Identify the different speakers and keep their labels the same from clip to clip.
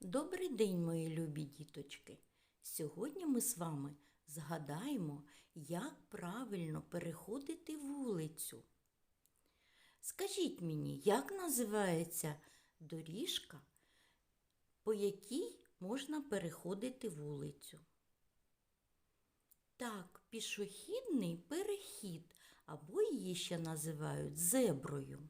Speaker 1: Добрий день, мої любі діточки! Сьогодні ми з вами згадаємо, як правильно переходити вулицю. Скажіть мені, як називається доріжка, по якій можна переходити вулицю? Так, пішохідний перехід, або її ще називають зеброю.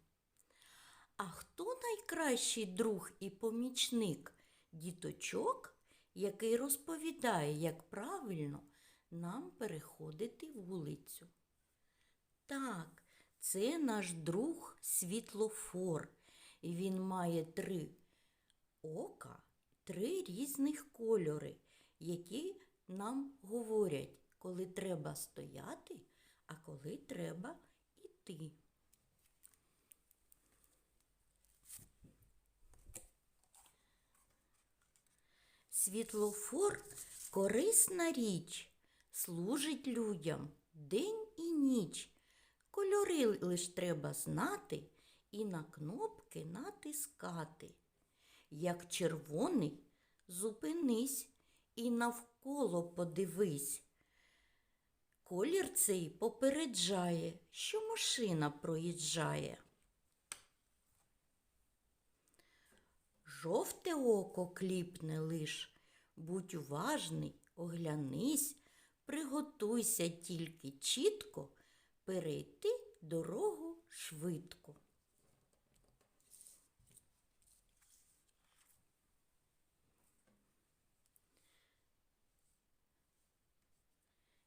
Speaker 1: А хто найкращий друг і помічник діточок, який розповідає, як правильно нам переходити вулицю? Так, це наш друг світлофор, і він має три ока, три різних кольори, які нам говорять, коли треба стояти, а коли треба йти. Світлофор корисна річ, служить людям день і ніч. Кольори лиш треба знати і на кнопки натискати. Як червоний, зупинись і навколо подивись. Колір цей попереджає, що машина проїжджає. Жовте око кліпне лиш, будь уважний, оглянись, приготуйся тільки чітко перейти дорогу швидко.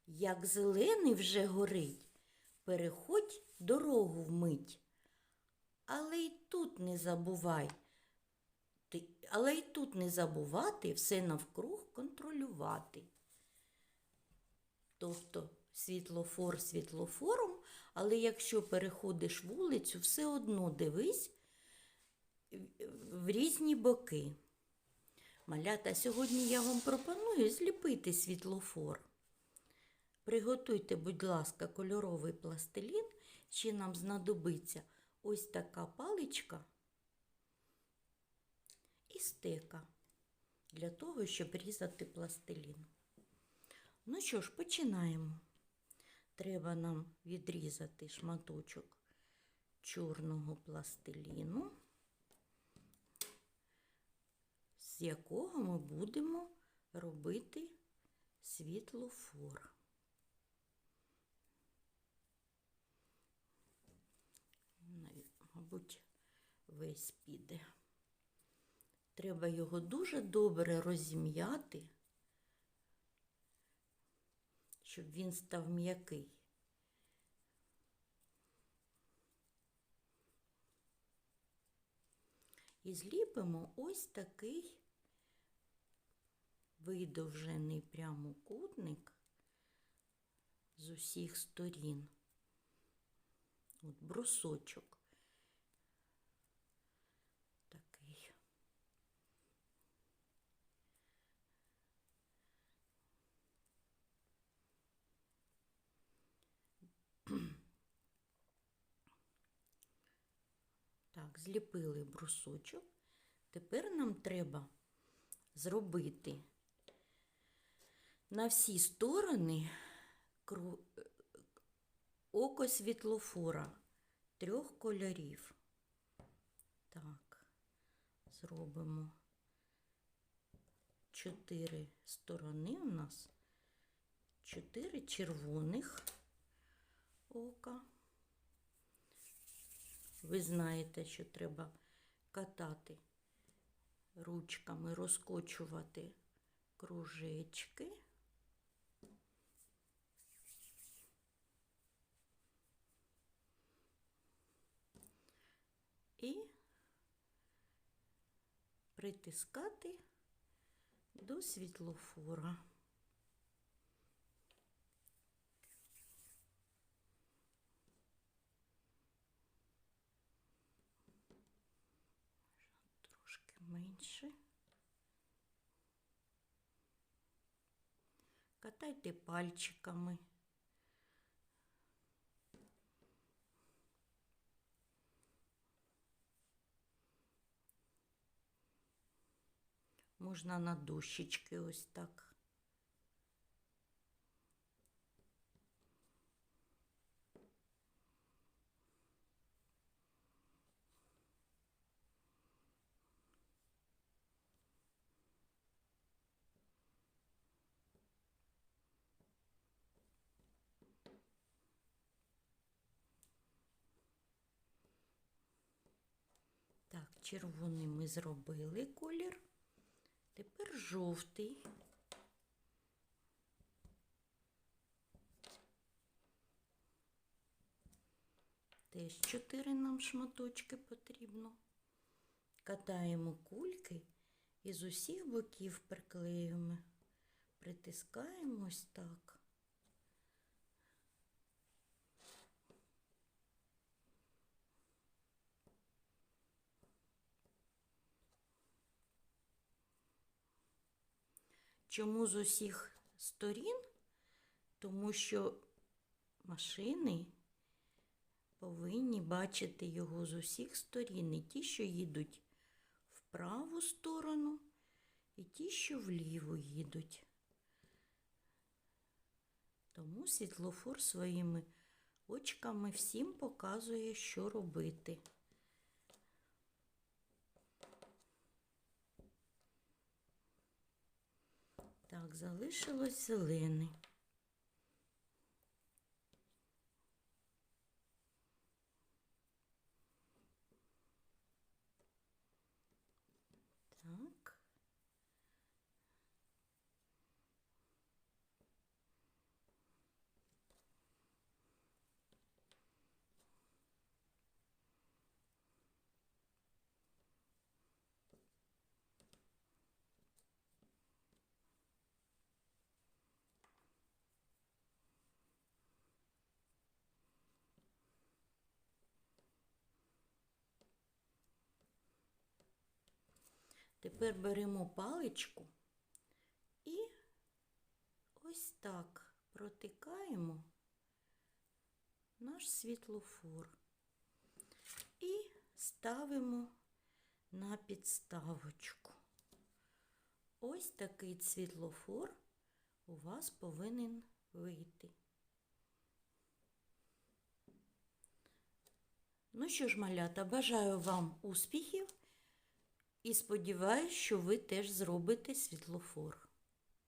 Speaker 1: Як зелений вже горить, переходь дорогу вмить. Але й тут не забувай, але й тут не забувати все навкруг контролювати. Тобто світлофор світлофором, але якщо переходиш вулицю, все одно дивись в різні боки. Малята, сьогодні я вам пропоную зліпити світлофор. Приготуйте, будь ласка, кольоровий пластилін, ще нам знадобиться ось така паличка і стека для того, щоб різати пластилін. Ну що ж, починаємо. Треба нам відрізати шматочок чорного пластиліну, з якого ми будемо робити світлофор. Мабуть, весь піде. Треба його дуже добре розім'яти, щоб він став м'який. І зліпимо ось такий видовжений прямокутник з усіх сторін. От брусочок такий. Так, зліпили брусочок. Тепер нам треба зробити на всі сторони око світлофора трьох кольорів. Так, зробимо чотири сторони у нас, чотири червоних ока. Ви знаєте, що треба катати ручками, розкочувати кружечки. І притискати до світлофора. Менше. Катайте пальчиками. можна на дощечки ось так. Так, червоний ми зробили колір. Тепер жовтий. Теж чотири нам шматочки потрібно. Катаємо кульки і з усіх боків приклеюємо. Притискаємо ось так. Чому з усіх сторін? Тому що машини повинні бачити його з усіх сторін, і ті, що їдуть в праву сторону, і ті, що вліву їдуть. Тому світлофор своїми очками всім показує, що робити. Так, залишилось зелене. Так. Тепер беремо паличку і ось так протикаємо наш світлофор і ставимо на підставочку. Ось такий світлофор у вас повинен вийти. Ну що ж, малята, бажаю вам успіхів і сподіваюся, що ви теж зробите світлофор.